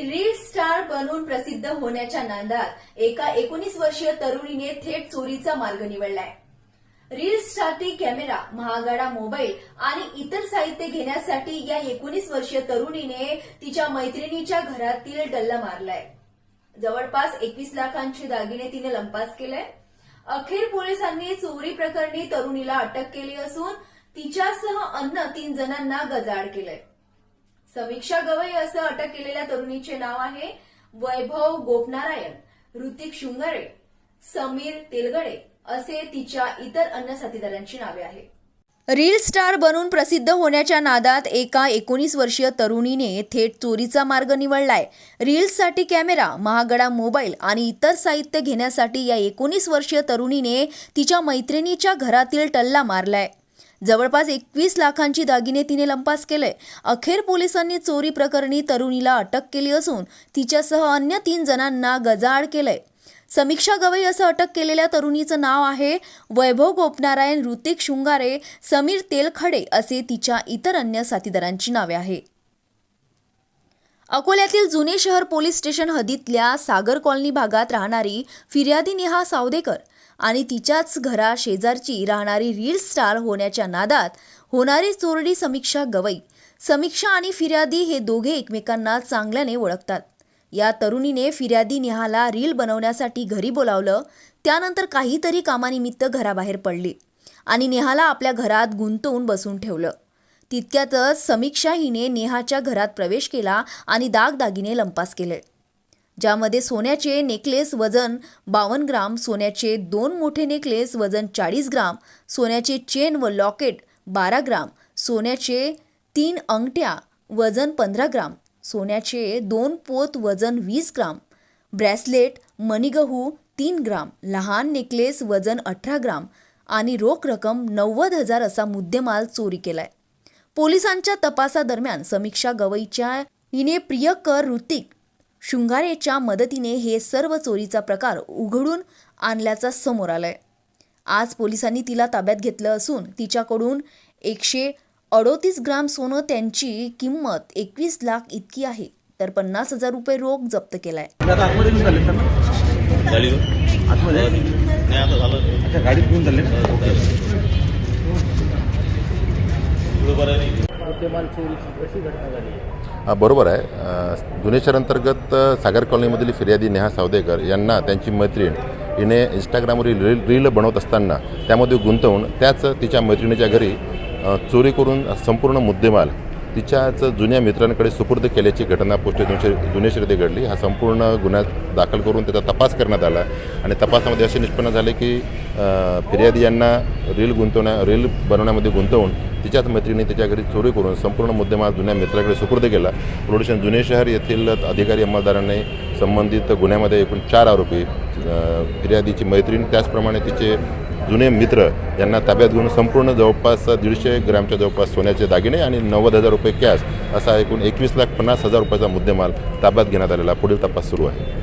Reel star बनून प्रसिद्ध होण्याच्या नादात एका एकोणीस वर्षीय तरुणीने थेट चोरीचा मार्ग निवडलाय. रील्ससाठी कॅमेरा महागाडा मोबाईल आणि इतर साहित्य घेण्यासाठी या एकोणीस वर्षीय तरुणीने तिच्या मैत्रिणीच्या घरातील डल्ला मारलाय. जवळपास एकवीस लाखांचे दागिने तिने लंपास केलाय. अखेर पोलिसांनी चोरी प्रकरणी तरुणीला अटक केली असून तिच्यासह अन्य तीन जणांना गजाड केलंय. समीक्षा गवई असं अटक केलेल्या तरुणीचे नाव आहे वैभव गोपनारायण ऋतिक शुंगारे समीर तेलगडे असे तिच्या इतर अन्य साथीदारांची नावे आहेत. रील स्टार बनून प्रसिद्ध होण्याच्या नादात एका एकोणीस वर्षीय तरुणीने थेट चोरीचा मार्ग निवडलाय. रील्ससाठी कॅमेरा महागडा मोबाईल आणि इतर साहित्य घेण्यासाठी या एकोणीस वर्षीय तरुणीने तिच्या मैत्रिणीच्या घरातील टल्ला मारलाय. जवळपास एकवीस लाखांची दागिने तिने लंपास केले. अखेर पोलिसांनी चोरी प्रकरणी तरुणीला अटक केली असून तिच्यासह अन्य तीन जणांना गजाआड केलंय समीक्षा गवई असं अटक केलेल्या तरुणीचं नाव आहे वैभव गोपनारायण ऋतिक शुंगारे समीर तेलखडे असे तिच्या इतर अन्य साथीदारांची नावे आहे. अकोल्यातील जुने शहर पोलीस स्टेशन हद्दीतल्या सागर कॉलनी भागात राहणारी फिर्यादी नेहा सावदेकर आणि तिच्याच घरा शेजारची राहणारी रील स्टार होण्याच्या नादात होणारी चोरडी समीक्षा गवई समीक्षा आणि फिर्यादी हे दोघे एकमेकांना चांगल्याने ओळखतात. या तरुणीने फिर्यादी नेहाला रील बनवण्यासाठी घरी बोलावलं त्यानंतर काहीतरी कामानिमित्त घराबाहेर पडली आणि नेहाला आपल्या घरात गुंतवून बसून ठेवलं. तितक्यातच समीक्षा हिने नेहाच्या घरात प्रवेश केला आणि दागदागिने लंपास केले. ज्यामध्ये सोन्याचे नेकलेस वजन बावन्न ग्राम सोन्याचे दोन मोठे नेकलेस वजन चाळीस ग्राम सोन्याचे चेन व लॉकेट बारा ग्राम सोन्याचे तीन अंगठ्या वजन पंधरा ग्राम सोन्याचे दोन पोत वजन वीस ग्राम ब्रॅसलेट मणिगहू तीन ग्राम लहान नेकलेस वजन अठरा ग्राम आणि रोख रक्कम नव्वद हजार असा मुद्देमाल चोरी केलाय. पोलिसांच्या तपासादरम्यान समीक्षा गवईच्या हिने प्रियकर ऋतिक शृंगारेच्या मदतीने हे सर्व चोरीचा प्रकार उघडून आणल्याचा समोर आलाय. आज पोलिसांनी तिला ताब्यात घेतलं असून तिच्याकडून एकशे अडोतीस ग्राम सोनं त्यांची किंमत एकवीस लाख इतकी आहे तर पन्नास हजार रुपये रोख जप्त केलाय. आता आतमध्ये घेऊन मुद्देमाल ना अशी घटना झाली. बरोबर आहे. अ, जुने अंतर्गत सागर कॉलनीमधील फिर्यादी नेहा सावदेकर यांना त्यांची मैत्रीण हिने इंस्टाग्रामवरील रील रील बनवत असताना त्यामध्ये गुंतवून त्याच तिच्या मैत्रिणीच्या घरी चोरी करून संपूर्ण मुद्देमाल तिच्याच जुन्या मित्रांकडे सुपूर्द केल्याची घटना पोस्ट जुने जुने घडली. हा संपूर्ण गुन्हा दाखल करून त्याचा तपास करण्यात आला. आणि तपासामध्ये असे निष्पन्न झाले की फिर्यादी यांना रील गुंतवण्या रील बनवण्यामध्ये गुंतवून तिच्याच मैत्रिणी त्याच्या घरी चोरी करून संपूर्ण मुद्देमाल जुन्या मित्राकडे सुपूर्द केला. पोलीस जुने शहर येथील अधिकारी अंमलदारांनी संबंधित गुन्ह्यामध्ये एकूण चार आरोपी फिर्यादीची मैत्रीण त्याचप्रमाणे तिचे जुने मित्र यांना ताब्यात घेऊन संपूर्ण जवळपास दीडशे ग्रॅमच्या जवळपास सोन्याचे दागिने आणि नव्वद हजार रुपये कॅश असा एकूण एकवीस लाख पन्नास हजार रुपयाचा मुद्देमाल ताब्यात घेण्यात आलेला. पुढील तपास सुरू आहे.